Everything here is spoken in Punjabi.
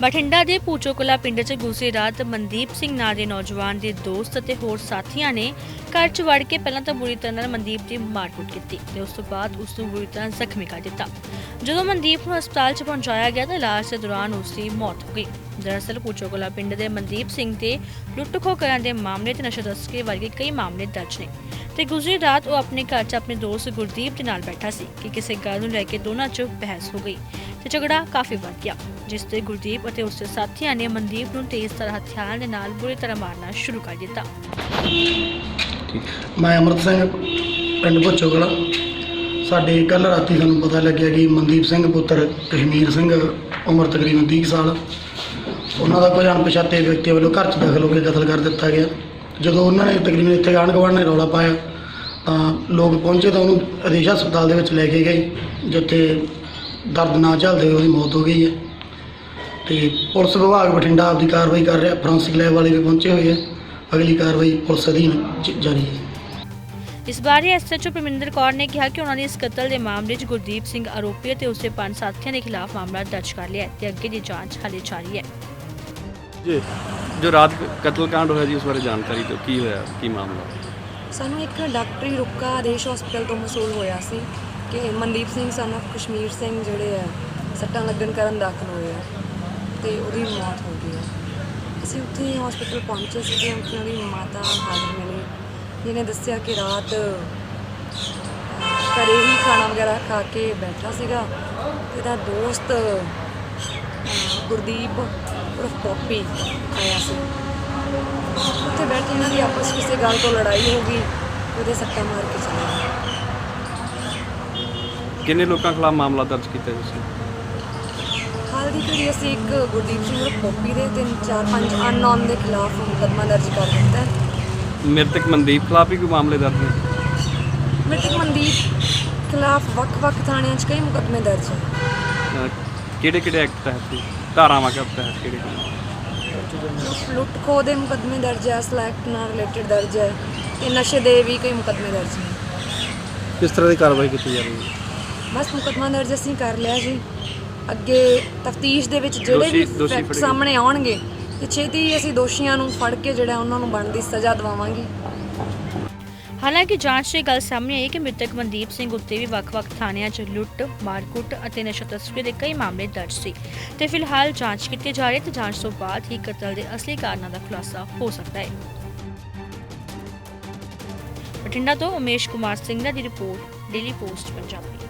ਬਠਿੰਡਾ ਦੇ ਪੂਚੋਕਲਾ ਪਿੰਡ 'ਚ ਗੁਜ਼ਰੀ ਰਾਤ ਮਨਦੀਪ ਸਿੰਘ ਨਾਂ ਦੇ ਨੌਜਵਾਨ ਦੇ ਦੋਸਤ ਅਤੇ ਹੋਰ ਸਾਥੀਆਂ ਨੇ ਘਰ 'ਚ ਵੜ ਕੇ ਪਹਿਲਾਂ ਤਾਂ ਬੁਰੀ ਤਰ੍ਹਾਂ ਨਾਲ ਮਨਦੀਪ ਦੀ ਮਾਰਕੁੱਟ ਕੀਤੀ ਤੇ ਉਸ ਤੋਂ ਬਾਅਦ ਉਸ ਨੂੰ ਬੁਰੀ ਤਰ੍ਹਾਂ ਜ਼ਖਮੀ ਕਰ ਦਿੱਤਾ। ਜਦੋਂ ਮਨਦੀਪ ਨੂੰ ਹਸਪਤਾਲ 'ਚ ਪਹੁੰਚਾਇਆ ਗਿਆ ਤਾਂ ਇਲਾਜ ਦੇ ਦੌਰਾਨ ਉਸ ਦੀ ਮੌਤ ਹੋ ਗਈ। ਦਰਅਸਲ ਪੂਚੋਕਲਾ ਪਿੰਡ ਦੇ ਮਨਦੀਪ ਸਿੰਘ ਤੇ ਲੁੱਟ-ਖੋਹ ਕਰਨ ਦੇ ਮਾਮਲੇ ਤੇ ਨਸ਼ਾ ਤਸਕਰੀ ਵਰਗੇ ਕਈ ਮਾਮਲੇ ਦਰਜ ਨੇ। ਤੇ ਗੁਜ਼ਰੀ ਰਾਤ ਉਹ ਆਪਣੇ ਘਰ 'ਚ ਆਪਣੇ ਦੋਸਤ ਗੁਰਦੀਪ ਦੇ ਨਾਲ ਬੈਠਾ ਸੀ ਕਿ ਕਿਸੇ ਗੱਲ ਨੂੰ ਲੈ ਕੇ ਦੋਨਾਂ 'ਚ ਬਹਿਸ ਹੋ ਗਈ ਤੇ ਝਗੜਾ ਕਾਫੀ ਵੱਧ ਗਿਆ, ਜਿਸ ਤੇ ਗੁਰਦੀਪ ਅਤੇ ਉਸ ਸਾਥੀਆਂ ਨੇ ਮਨਦੀਪ ਨੂੰ ਤੇਜ਼ ਤਰ੍ਹਾਂ ਹਥਿਆਰ ਦੇ ਨਾਲ ਬੁਰੀ ਤਰ੍ਹਾਂ ਮਾਰਨਾ ਸ਼ੁਰੂ ਕਰ ਦਿੱਤਾ। ਮੈਂ ਅਮਰਤ ਸਿੰਘ, ਪਿੰਡ ਭੁੱਚੋਗਲਾ ਸਾਡੇ ਕੱਲ ਰਾਤੀ ਸਾਨੂੰ ਪਤਾ ਲੱਗਿਆ ਕਿ ਮਨਦੀਪ ਸਿੰਘ ਪੁੱਤਰ ਕਸ਼ਮੀਰ ਸਿੰਘ, ਉਮਰ ਤਕਰੀਬਨ 30 ਸਾਲ ਉਹਨਾਂ ਦਾ ਕੋਈ ਅਣਪਛਾਤੇ ਵਿਅਕਤੀ ਵੱਲੋਂ ਘਰ 'ਚ ਦਖਲ ਹੋ ਕੇ ਕਤਲ ਕਰ ਦਿੱਤਾ ਗਿਆ। ਜਦੋਂ ਉਹਨਾਂ ਨੇ ਤਕਰੀਬਨ ਇੱਥੇ ਆਂਢ ਗੁਆਂਢ ਨੇ ਰੌਲਾ ਪਾਇਆ, ਤਾਂ ਲੋਕ ਪਹੁੰਚੇ ਤਾਂ ਉਹਨੂੰ ਆਦੇਸ਼ ਹਸਪਤਾਲ ਦੇ ਵਿੱਚ ਲੈ ਕੇ ਗਏ, ਜਿੱਥੇ ਦਰਦ ਨਾ ਝੱਲਦੇ ਹੋਏ ਉਹਦੀ ਮੌਤ ਹੋ ਗਈ ਹੈ। ਤੇ ਪੁਲਿਸ ਵਿਭਾਗ ਬਠਿੰਡਾ ਆਪਦੀ ਕਾਰਵਾਈ ਕਰ ਰਿਹਾ ਫੋਰੈਂਸਿਕ ਲੈਬ ਵਾਲੇ ਵੀ ਪਹੁੰਚੇ ਹੋਏ ਆ। ਅਗਲੀ ਕਾਰਵਾਈ ਪੁਲਿਸ ਅਧੀਨ ਜ- ਜਾਰੀ ਹੈ। ਇਸ ਬਾਰੇ ਐਸਐਚਓ ਪਰਮਿੰਦਰ ਕੌਰ ਨੇ ਕਿਹਾ ਕਿ ਉਹਨਾਂ ਨੇ ਇਸ ਕਤਲ ਦੇ ਮਾਮਲੇ 'ਚ ਗੁਰਦੀਪ ਸਿੰਘ ਆਰੋਪੀ ਅਤੇ ਉਸਦੇ ਪੰਜ ਸਾਥੀਆਂ ਦੇ ਖਿਲਾਫ ਮਾਮਲਾ ਦਰਜ ਕਰ ਲਿਆ ਹੈ ਤੇ ਅੱਗੇ ਦੀ ਜਾਂਚ ਹਾਲੇ ਜਾਰੀ ਹੈ। ਜੀ। ਜੋ ਰਾਤ ਕਤਲकांड ਹੋਇਆ ਜੀ ਉਸ ਬਾਰੇ ਜਾਣਕਾਰੀ ਦਿਓ। ਕੀ ਹੋਇਆ? ਕੀ ਮਾਮਲਾ? ਸਾਨੂੰ ਇੱਕ ਡਾਕਟਰੀ ਰੁਕਾ ਆਦੇਸ਼ ਹਸਪੀਟਲ ਤੋਂ ਮਸੂਲ ਹੋਇਆ ਸੀ ਕਿ ਮਨਦੀਪ ਸਿੰਘ ਸਨ of ਕਸ਼ਮੀਰ ਸਿੰਘ ਜਿਹੜੇ ਆ ਸੱਟਾਂ ਲੱਗਣ ਕਾਰਨ ਦਾਖਲ ਹੋਏ ਆ ਤੇ ਉਹਦੀ ਮੌਤ ਹੋ ਗਈ ਹੈ ਅਸੀਂ ਉੱਥੇ ਹਸਪੀਟਲ ਪਹੁੰਚੇ ਸੀ ਉੱਥੇ ਉਹਦੀ ਮਾਤਾ ਹਾਜ਼ਰ ਮਿਲੀ ਜਿਹਨੇ ਦੱਸਿਆ ਕਿ ਰਾਤ ਘਰੇ ਹੀ ਖਾਣਾ ਵਗੈਰਾ ਖਾ ਕੇ ਬੈਠਾ ਸੀਗਾ ਤੇ ਇਹਦਾ ਦੋਸਤ ਅਹ, ਗੁਰਦੀਪ ਉਰਫ ਪੋਪੀ ਆਇਆ ਸੀ। ਉੱਥੇ ਬੈਠੇ ਇਹਨਾਂ ਦੀ ਆਪਸ ਕਿਸੇ ਗੱਲ ਤੋਂ ਲੜਾਈ ਹੋ ਗਈ ਉਹਦੇ ਸੱਟਾਂ ਮਾਰ ਕੇ ਚਲੇ ਗਏ। ਕਿੰਨੇ ਲੋਕਾਂ ਖਿਲਾਫ ਮਾਮਲਾ ਦਰਜ ਕੀਤਾ ਤੁਸੀਂ? ਹਾਲ ਦੀ ਘੜੀ ਅਸੀਂ ਇੱਕ ਗੁਰਦੀਪ ਸਿੰਘ ਪੋਪੀ ਦੇ ਤਿੰਨ ਚਾਰ ਪੰਜ ਅਨਨੋਨ ਦੇ ਖਿਲਾਫ ਮੁਕੱਦਮਾ ਦਰਜ ਕਰ ਦਿੱਤਾ। ਹੈ ਮ੍ਰਿਤਕ ਮਨਦੀਪ ਖਿਲਾਫ ਵੀ ਕੋਈ ਮਾਮਲੇ ਦਰਜ ਨੇ? ਮ੍ਰਿਤਕ ਮਨਦੀਪ ਖਿਲਾਫ ਵੱਖ-ਵੱਖ ਥਾਣਿਆਂ 'ਚ ਕਈ ਮੁਕੱਦਮੇ ਦਰਜ ਹੈ ਕਿਹੜੇ ਕਿਹੜੇ ਐਕਟ ਤਹਿਤ ਸੀ ਧਾਰਾਵਾਂ ਕਿਹੜੇ ਤਹਿਤ ਕਿਹੜੇ ਲੁੱਟ ਖੋਹ ਦੇ ਮੁਕੱਦਮੇ ਦਰਜ ਹੈ ਸਲੈਕਟ ਨਾਲ ਰਿਲੇਟਡ ਦਰਜ ਹੈ ਤੇ ਨਸ਼ੇ ਦੇ ਵੀ ਕਈ ਮੁਕੱਦਮੇ ਦਰਜ ਨੇ। ਕਿਸ ਤਰ੍ਹਾਂ ਦੀ ਕਾਰਵਾਈ ਕੀਤੀ ਜਾ ਰਹੀ ਹੈ? ਬਸ ਮੁਕੱਦਮਾ ਦਰਜ ਅਸੀਂ ਕਰ ਲਿਆ ਜੀ। ਅੱਗੇ ਤਫਤੀਸ਼ ਦੇ ਵਿੱਚ ਜਿਹੜੇ ਵੀ ਦੋਸ਼ੀ- ਦੋਸ਼ੀ ਫੈਕਟ ਫੜੇ ਗਏ। ਸਾਹਮਣੇ ਆਉਣਗੇ ਤੇ ਛੇਤੀ ਹੀ ਅਸੀਂ ਦੋਸ਼ੀਆਂ ਨੂੰ ਫੜ ਕੇ ਜਿਹੜਾ ਉਹਨਾਂ ਨੂੰ ਬਣਦੀ ਸਜ਼ਾ ਦਿਵਾਵਾਂਗੇ। ਹਾਲਾਂਕਿ ਜਾਂਚ 'ਚ ਇਹ ਗੱਲ ਸਾਹਮਣੇ ਆਈ ਕਿ ਮ੍ਰਿਤਕ ਮਨਦੀਪ ਸਿੰਘ ਉੱਤੇ ਵੀ ਵੱਖ-ਵੱਖ ਥਾਣਿਆਂ 'ਚ ਲੁੱਟ, ਮਾਰਕੁੱਟ ਅਤੇ ਨਸ਼ਾ ਤਸਕਰੀ ਦੇ ਕਈ ਮਾਮਲੇ ਦਰਜ ਸੀ। ਤੇ ਫਿਲਹਾਲ ਜਾਂਚ ਕੀਤੀ ਜਾ ਰਹੀ ਹੈ ਤੇ ਜਾਂਚ ਤੋਂ ਬਾਅਦ ਹੀ ਕਤਲ ਦੇ ਅਸਲੀ ਕਾਰਨਾਂ ਦਾ ਖੁਲਾਸਾ ਹੋ ਸਕਦਾ ਹੈ। ਬਠਿੰਡਾ ਤੋਂ ਉਮੇਸ਼ ਕੁਮਾਰ ਸਿੰਘ ਦੀ ਰਿਪੋਰਟ ਡੇਲੀ ਪੋਸਟ ਪੰਜਾਬੀ।